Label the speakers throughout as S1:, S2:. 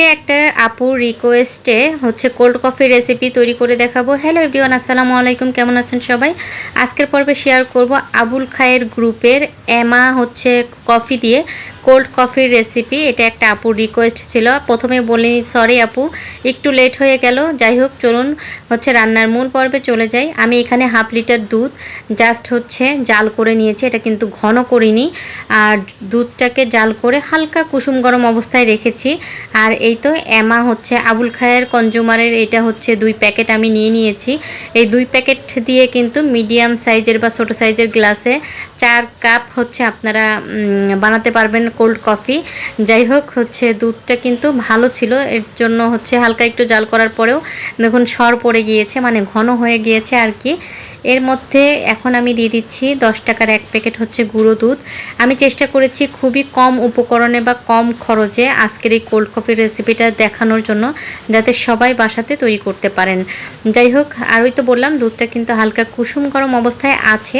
S1: আজকে একটা আপুর রিকোয়েস্টে হচ্ছে কোল্ড কফি রেসিপি তৈরি করে দেখাবো। হ্যালো এভরিওয়ান আসসালামু আলাইকুম, কেমন আছেন সবাই? আজকের পর্বে শেয়ার করব আবুল খায়ের গ্রুপের এমা হচ্ছে কফি দিয়ে কোল্ড কফির রেসিপি এটা একটা আপুর রিকোয়েস্ট ছিল। প্রথমে বলিনি সরি আপু, একটু লেট হয়ে গেল। যাই হোক, চলুন হচ্ছে রান্নার মূল পর্বে চলে যাই। আমি এখানে হাফ লিটার দুধ জাস্ট হচ্ছে জাল করে নিয়েছি, এটা কিন্তু ঘন করিনি। আর দুধটাকে জাল করে হালকা কুসুম গরম অবস্থায় রেখেছি। আর এই তো এমা হচ্ছে আবুল খায়ের কনজুমারের এটা হচ্ছে দুই প্যাকেট আমি নিয়ে নিয়েছি। এই দুই প্যাকেট দিয়ে কিন্তু মিডিয়াম সাইজের বা ছোটো সাইজের গ্লাসে চার কাপ হচ্ছে আপনারা বানাতে পারবেন কোল্ড কফি যাই হোক, হচ্ছে দুধটা কিন্তু ভালো ছিল। এর জন্য হচ্ছে হালকা একটু জাল করার পরেও দেখুন সর পড়ে গিয়েছে মানে ঘন হয়ে গিয়েছে আর কি। এর মধ্যে এখন আমি দিয়ে দিচ্ছি দশ টাকার এক প্যাকেট হচ্ছে গুঁড়ো দুধ। আমি চেষ্টা করেছি খুবই কম উপকরণে বা কম খরচে আজকের এই কোল্ড কফির রেসিপিটা দেখানোর জন্য যাতে সবাই বাসাতে তৈরি করতে পারেন। যাই হোক, আর ওই তো বললাম, দুধটা কিন্তু হালকা কুসুম গরম অবস্থায় আছে।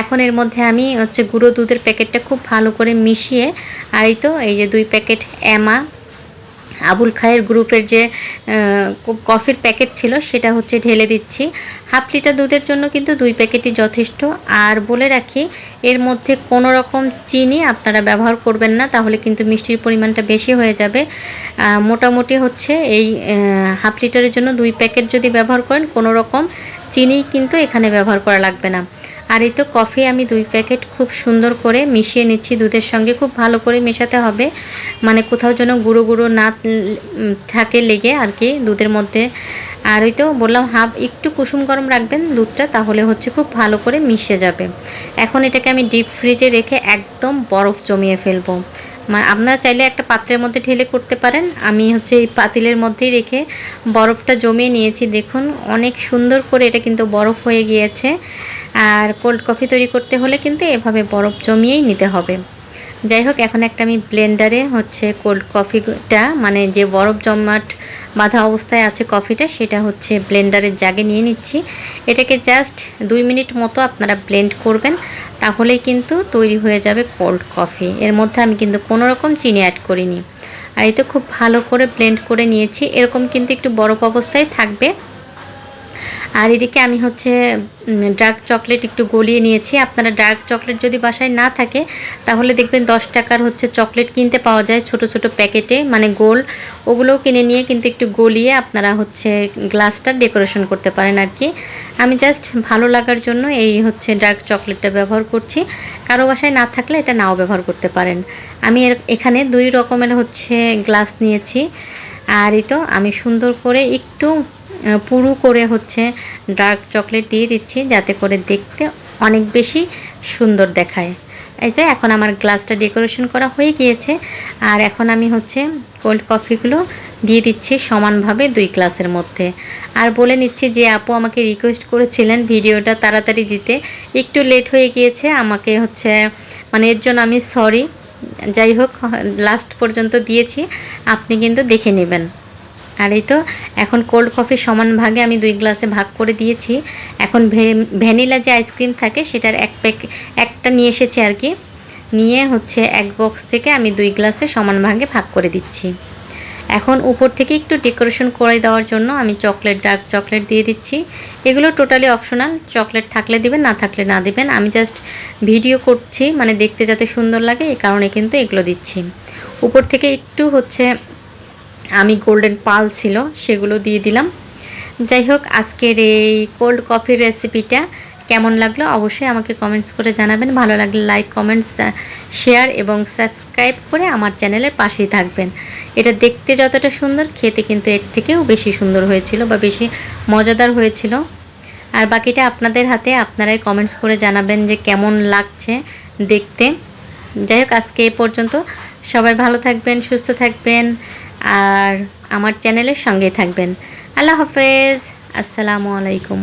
S1: এখন এর মধ্যে আমি হচ্ছে গুঁড়ো দুধের প্যাকেটটা খুব ভালো করে মিশিয়ে, আর এই তো, এই যে দুই প্যাকেট অ্যামা আবুল খায়ের গ্রুপের যে কফির প্যাকেট ছিল, সেটা হচ্ছে ঢেলে দিচ্ছি। হাফ লিটার দুধের জন্য কিন্তু দুই প্যাকেটই যথেষ্ট। আর বলে রাখি, এর মধ্যে কোনো রকম চিনি আপনারা ব্যবহার করবেন না, তাহলে কিন্তু মিষ্টির পরিমাণটা বেশি হয়ে যাবে। মোটামুটি হচ্ছে এই হাফ লিটারের জন্য দুই প্যাকেট যদি ব্যবহার করেন, কোনো রকম চিনি কিন্তু এখানে ব্যবহার করা লাগবে না। আর এই তো কফি আমি দুই প্যাকেট খুব সুন্দর করে মিশিয়ে নিচ্ছি দুধের সঙ্গে। খুব ভালো করে মেশাতে হবে। মানে কোথাও যেন গুঁড়ো গুঁড়ো না থাকে লেগে আর কি দুধের মধ্যে। আর ওই তো বললাম হাফ একটু কুসুম গরম রাখবেন দুধটা, তাহলে হচ্ছে খুব ভালো করে মিশে যাবে। এখন এটাকে আমি ডিপ ফ্রিজে রেখে একদম বরফ জমিয়ে ফেলব। আপনারা চাইলে একটা পাত্রের মধ্যে ঢেলে করতে পারেন। আমি হচ্ছে এই পাতিলের মধ্যেই রেখে বরফটা জমিয়ে নিয়েছি। দেখুন, অনেক সুন্দর করে এটা কিন্তু বরফ হয়ে গিয়েছে। আর কোল্ড কফি তৈরি করতে হলে কিন্তু এভাবে বরফ জমিয়েই নিতে হবে। যাই হোক, এখন একটা আমি ব্লেন্ডারে হচ্ছে কোল্ড কফিটা মানে যে বরফ জমাট বাঁধা অবস্থায় আছে কফিটা সেটা হচ্ছে ব্লেন্ডারের জাগে নিয়ে নিচ্ছি। এটাকে জাস্ট দুই মিনিট মতো আপনারা ব্লেন্ড করবেন, তাহলেই কিন্তু তৈরি হয়ে যাবে কোল্ড কফি এর মধ্যে আমি কিন্তু কোনো রকম চিনি অ্যাড করিনি। আর এই তো খুব ভালো করে ব্লেন্ড করে নিয়েছি। এরকম কিন্তু একটু বরফ অবস্থায় থাকবে। আর এদিকে আমি হচ্ছে ডার্ক চকলেট একটু গলিয়ে নিয়েছি। আপনারা ডার্ক চকলেট যদি বাসায় না থাকে, তাহলে দেখবেন দশ টাকার হচ্ছে চকলেট কিনতে পাওয়া যায় ছোট ছোট প্যাকেটে মানে গোল। ওগুলোও কিনে নিয়ে কিন্তু একটু গলিয়ে আপনারা হচ্ছে গ্লাসটা ডেকোরেশন করতে পারেন আর কি আমি জাস্ট ভালো লাগার জন্য এই হচ্ছে ডার্ক চকলেটটা ব্যবহার করছি। কারও বাসায় না থাকলে এটা নাও ব্যবহার করতে পারেন। আমি এখানে দুই রকমের হচ্ছে গ্লাস নিয়েছি। আর এই তো আমি সুন্দর করে একটু পুরু করে হচ্ছে ডার্ক চকলেট দিয়ে দিচ্ছি, যাতে করে দেখতে অনেক বেশি সুন্দর দেখায়। এই তো এখন আমার গ্লাসটা ডেকোরেশন করা হয়ে গিয়েছে, আর এখন আমি হচ্ছে কোল্ড কফিগুলো দিয়ে দিচ্ছি সমানভাবে দুই গ্লাসের মধ্যে। আর বলে নিচ্ছি যে, আপু আমাকে রিকোয়েস্ট করেছিলেন ভিডিওটা তাড়াতাড়ি দিতে, একটু লেট হয়ে গিয়েছে, আমাকে হচ্ছে মানে এর জন্য আমি সরি যাই হোক লাস্ট পর্যন্ত দিয়েছি, আপনি কিন্তু দেখে নেবেন। আর এই তো, এখন কোল্ড কফি সমান ভাগে আমি দুই গ্লাসে ভাগ করে দিয়েছি। এখন ভ্যানিলা যে আইসক্রিম থাকে সেটার এক প্যাক একটা নিয়ে এসেছে আর কি। নিয়ে হচ্ছে এক বক্স থেকে আমি দুই গ্লাসে সমান ভাগে ভাগ করে দিচ্ছি। এখন উপর থেকে একটু ডেকোরেশন করে দেওয়ার জন্য আমি চকলেট ডার্ক চকলেট দিয়ে দিচ্ছি। এগুলো টোটালি অপশনাল চকলেট থাকলে দিবেন, না থাকলে না দিবেন। আমি জাস্ট ভিডিও করছি মানে দেখতে যাতে সুন্দর লাগে, এই কারণে কিন্তু এগুলো দিচ্ছি। উপর থেকে একটু হচ্ছে আমি গোল্ডেন পাল ছিল, সেগুলো দিয়ে দিলাম। যাই হোক, আজকের এই কোল্ড কফির রেসিপিটা কেমন লাগল অবশ্যই আমাকে কমেন্টস করে জানাবেন। ভালো লাগলে লাইক কমেন্টস শেয়ার এবং সাবস্ক্রাইব করে আমার চ্যানেলের পাশেই থাকবেন। এটা দেখতে যতটা সুন্দর, খেতে কিন্তু এর থেকেও বেশি সুন্দর হয়েছিল বা বেশি মজাদার হয়েছিল। আর বাকিটা আপনাদের হাতে আপনারাই কমেন্টস করে জানাবেন যে কেমন লাগছে দেখতে। যাই হোক, আজকে এ পর্যন্ত। সবাই ভালো থাকবেন, সুস্থ থাকবেন। আর আমার চ্যানেলের সঙ্গে থাকবেন। আল্লাহ হাফেজ। আসসালামু আলাইকুম।